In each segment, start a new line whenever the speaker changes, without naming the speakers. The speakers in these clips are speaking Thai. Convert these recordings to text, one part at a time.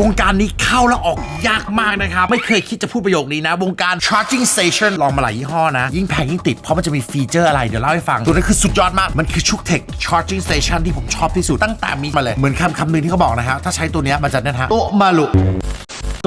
วงการนี้เข้าแล้วออกยากมากนะครับ ไม่เคยคิดจะพูดประโยคนี้นะ วงการ charging station ลองมาหลายยี่ห้อนะ ยิ่งแพงยิ่งติด เพราะมันจะมีฟีเจอร์อะไร เดี๋ยวเล่าให้ฟัง ตัวนั้นคือสุดยอดมาก มันคือชุกเทค charging station ที่ผมชอบที่สุดตั้งแต่มีมาเลย เหมือนคำคำหนึ่งที่เขาบอกนะฮะ ถ้าใช้ตัวนี้มันจะเนี่ยนะฮะโตมาลุ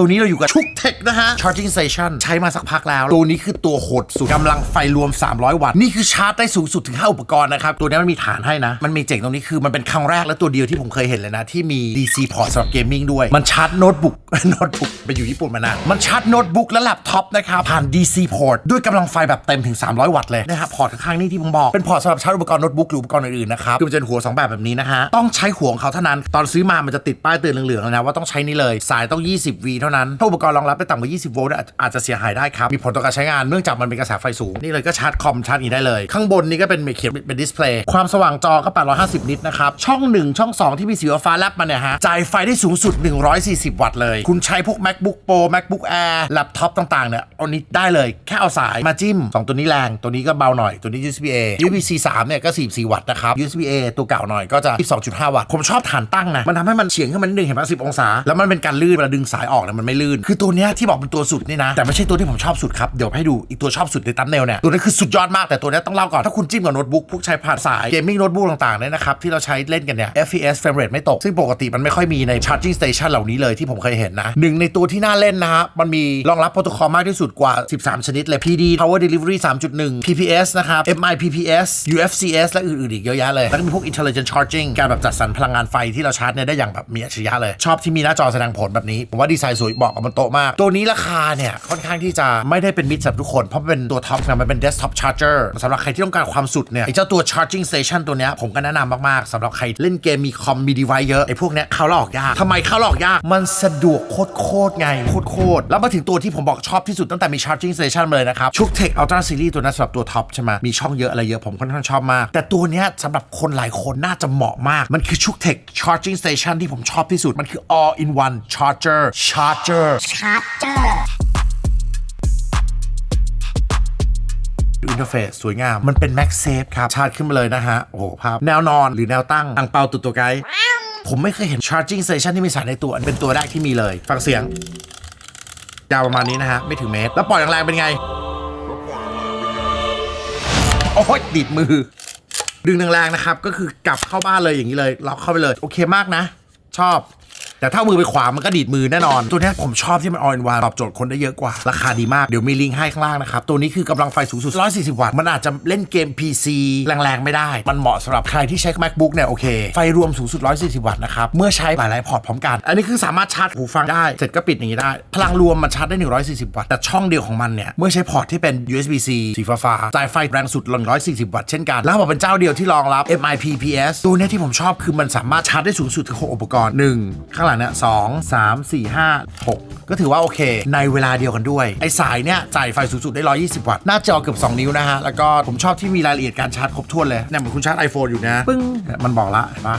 ตัวนี้เราอยู่กับชุกเทคนะฮะ charging station ใช้มาสักพักแล้ว ตัวนี้คือตัวโหดสุดกำลังไฟรวม 300 วัตต์ นี่คือชาร์จได้สูงสุดถึง 5 อุปกรณ์นะครับ ตัวนี้มันมีฐานให้นะ มันมีเจ๋งตรงนี้คือมันเป็นครั้งแรกและตัวเดียวที่ผมเคยเห็นเลยนะ ที่มี DC port สำหรับเกมมิ่งด้วย มันชาร์จโน้ตบุ๊กโน้ตบุ๊กไปอยู่ญี่ปุ่นมานาน มันชาร์จโน้ตบุ๊กและแล็ปท็อปนะครับผ่าน DC port ด้วยกำลังไฟแบบเต็มถึง 300 วัตต์เลยนะครับพอร์ตข้างๆนี่ที่ผมบอกเป็นพอร์ตสำหรับชาร์จอุปกรณ์โน้ตบุ๊กหรืออุปกรณ์อื่นๆนะครับคือมันจะเป็นหัวสองแบบแบบนี้นะฮะต้องใช้หัวของเขาเท่านั้นตอนซื้อมามันจะติดป้ายเตือนเหลืองๆเลยนะว่าต้องใช้นี่เลยสายต้อง 20 V เท่านั้น ถ้าอุปกรณ์รองรับได้ต่ำกว่า 20 โวลต์อาจจะเสียหายได้ครับ มีผลต่อการใช้งานเนื่องจากมันเป็นกระแสไฟสูง นี่เลยก็ชาร์จคอมชาร์จนี้ได้เลย ข้างบนนี่ก็เป็นเขียนเป็นดิสเพลย์ ความสว่างจอก็ 850 นิตนะครับ ช่อง 1 ช่อง 2 ที่มีสีฟ้าแลบมาเนี่ยฮะ จ่ายไฟได้สูงสุด 140 วัตต์เลย คุณใช้พวก macbook pro macbook air แล็ปท็อปต่างๆเนี่ยเอานี้ได้เลยแค่เอาสายมาจิ้มสองตัวนี้แรงตัวนี้ก็เบาหน่อยตัวนี้ USB A USB C 3เนี่ยก็44วัตต์นะครับ USB A ตัวเก่าหน่อยก็จะ22.5 วัตต์ผมชอบฐานตั้งนะมันทำให้มันเฉียงขึ้นมานิดนึงเห็นป่ะ10 องศา แล้วมันเป็นการลื่นเวลาดึงสายออกมันไม่ลื่น คือตัวเนี้ยที่บอกเป็นตัวสุดนี่นะ แต่ไม่ใช่ตัวที่ผมชอบสุดครับ เดี๋ยวให้ดูอีกตัวชอบสุดในตั้มเนลเนี่ย ตัวนั้คือสุดยอดมากแต่ตัวเนี้ยต้องเล่าก่อน ถ้าคุณจิ้มกับโน้ตบุ๊กพวกใช้ผ่านสายเกมมิ่งโน้ตบุ๊กต่างๆเนี่ยนะครับที่เราใช้เล่นกันเนี่ย FPS frame rate ไม่ตก ซึ่งปกติมันไม่ค่อยมีใน charging station เหล่านี้เลยที่ผมเคยเห็นนะหนึ่งในตัวที่น่าเล่นนะฮะมันมีรองรับโปรโตคอลมากที่สุดกว่า 13 ชนิดเลย PD Power Delivery 3.1 PPS นะครับ MIPPS UFCS และอื่นๆอีกเยอะแยะเลยแล้วก็มีพวก intelligent charging การแบบจัดสรรพลังงานไฟที่เราชาร์จเนี่ยได้อย่างแบบมีอัจฉริยะเลยชอบที่มีหน้าจอแสดงผลแบบนี้ผมว่าดีไซน์สวยบอกกับบนโต๊ะมาก ตัวนี้ราคาเนี่ยค่อนข้างที่จะไม่ได้เป็นมิตรสำหรับทุกคน เพราะเป็นตัวท็อปนะมันเป็น desktop charger สำหรับใครที่ต้องการความสุดเนี่ยไอ้เจ้าตัว charging station ตัวเนี้ยผมก็แนะนำมากๆสำหรับใครเล่นเกมมีคอมมี device เยอะไอ้พวกเนี้ยเข้าลอกยากทำไมเข้าลอกยาก มันสะดวกโคตรๆไงโคตรๆแล้วมาถึงตัวที่ผมบอกชอบที่สุดตั้งแต่มี charging station มาเลยนะครับชุก Tech Ultra Series ตัวนั้นสำหรับตัวท็อปใช่ไหมมีช่องเยอะอะไรเยอะผมค่อนข้างชอบมาก แต่ตัวเนี้ยสำหรับคนหลายคนน่าจะเหมาะมากมันคือชุก Tech Charging Station ที่ผมชอบที่สุดมันคือ all in one charger charger อินเทอร์เฟซสวยงาม มันเป็น Max Safe ครับ ชาร์จขึ้นมาเลยนะฮะ โอ้โห ภาพ แนวนอนหรือแนวตั้งอังเปาตุดตัวไกด์ผมไม่เคยเห็น charging station ที่มีสายในตัวเป็นตัวแรกที่มีเลย ฟังเสียง ยาวประมาณนี้นะฮะ ไม่ถึงเมตร แล้วปล่อยแรงๆเป็นไง โอ้ยดิดมือ ดึงแรงๆนะครับ ก็คือกลับเข้าบ้านเลยอย่างนี้เลย ล็อกเข้าไปเลย โอเคมากนะ ชอบ แต่ถ้ามือไปขวามันก็ดีดมือแน่นอน ตัวนี้ผมชอบที่มันออนวานตอบโจทย์คนได้เยอะกว่า ราคาดีมาก เดี๋ยวมีลิงก์ให้ข้างล่างนะครับ ตัวนี้คือกำลังไฟสูงสุด 140 วัตต์ มันอาจจะเล่นเกม PC แรงๆ ไม่ได้ มันเหมาะสำหรับใครที่ใช้ MacBook เนี่ยโอเค ไฟรวมสูงสุด 140 วัตต์นะครับ เมื่อใช้หลายๆพอร์ตพร้อมกัน อันนี้คือสามารถชาร์จหูฟังได้ เสร็จก็ปิดอย่างนี้ได้ พลังรวมมันชาร์จได้ 140 วัตต์ แต่ช่องเดียวของมันเนี่ย เมื่อใช้พอร์ตที่เป็น USB-C สีฟ้าๆจ่ายไฟแรงสุด140 วัตต์เช่นกัน แล้วบอกเป็นเจ้าเดียวที่รองรับ MIPPS ตัวนี้ที่ผมชอบคือมันสามารถชาร์จได้สูงสุดถึง6อุปกรณ์1ข้างหลังเนี่ย2 3 4 5 6ก็ถือว่าโอเค ในเวลาเดียวกันด้วย ไอ้สายเนี่ยจ่ายไฟสูงสุดได้ 120 วัตต์ หน้าจอเกือบ 2 นิ้วนะฮะ แล้วก็ผมชอบที่มีรายละเอียดการชาร์จครบถ้วนเลยเนี่ยเหมือนคุณชาร์จ iPhone อยู่นะ ปึ้ง มันบอกละเห็นปะ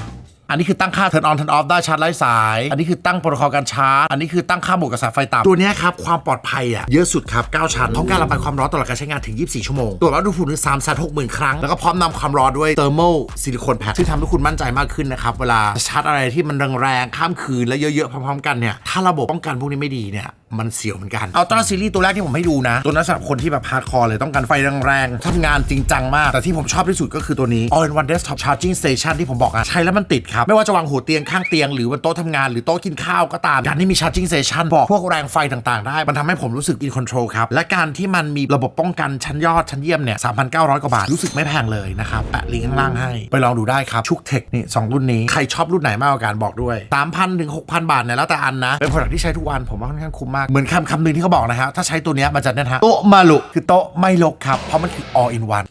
อันนี้คือตั้งค่า turn on turn off ได้ชาร์จไร้สาย อันนี้คือตั้งโปรโตคอลการชาร์จ อันนี้คือตั้งค่าบวกกระแสไฟต่ำตัวนี้ครับความปลอดภัยอะเยอะสุดครับ9ชั้นพร้อมการระบายความร้อนตลอดการใช้งานถึง 24 ชั่วโมงตรวจวัดอุณหภูมิถึง3 6 0 0 0 ครั้ง แล้วก็พร้อมนำความร้อนด้วย thermal ซิลิโคนแพดซึ่งทำให้คุณมั่นใจมากขึ้นนะครับเวลาชาร์จอะไรที่มันแรงๆข้ามคืนและเยอะๆพร้อมๆกันเนี่ยถ้าระบบป้องกันพวกนี้ไม่ดีเนี่ย มันเสียวเหมือนกันเอัลตร้าซีรีส์ตัวแรกที่ผมให้ดูนะ ตัวนั้นสำหรับคนที่แบบฮาร์ดคอร์เลยต้องการไฟแรงๆทำงานจริงจังมาก แต่ที่ผมชอบที่สุดก็คือตัวนี้ All in One Desktop Charging Station ที่ผมบอกอะใช้แล้วมันติดครับ ไม่ว่าจะวางหัวเตียงข้างเตียงหรือบนโต๊ะทำงานหรือโต๊ะกินข้าวก็ตามการที่มี Charging Station บอกพวกแรงไฟต่างๆ ได้ มันทำให้ผมรู้สึก in control ครับและการที่มันมีระบบป้องกันชั้นยอดชั้นเยี่ยมเนี่ย3,900กว่าบาทรู้สึกไม่แพงเลยนะครับแปะลิงก์ข้างล่างให้ไปลองดูได้ครับชุกเทคนี่สองรุ่นนี้ใครชอบรุ่นไหนมากกว่ากันบอกด้วย3,000ถึง6,000 บาทเนี่ยแล้วแต่อันนะเป็นผลิตที่ใช้ทุกวันผมว่าค่อนข้างคุ้มมากเหมือนคำคำหนึ่งที่เขาบอกนะฮะถ้าใช้ตัวเนี้ยมันจะเนี่ยนะฮะโต๊ะมาลุคือโต๊ะไม่ลกครับ เพราะมันคือ all in one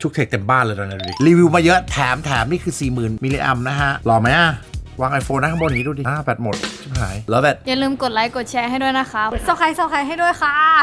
ชุกเทคเต็มบ้านเลยตอนนี้ดูดิรีวิวมาเยอะแถมแถมนี่คือ 40,000มิลลิแอมนะฮะหล่อไหมอะวาง iPhone นะข้างบนอย่างนี้ดูดิอ่าแบตหมดชิบหายแล้วแบต
อย่าลืมกดไลค์กดแชร์ให้ด้วยนะคะสไครต์สไครต์ให้ด้วยค่ะ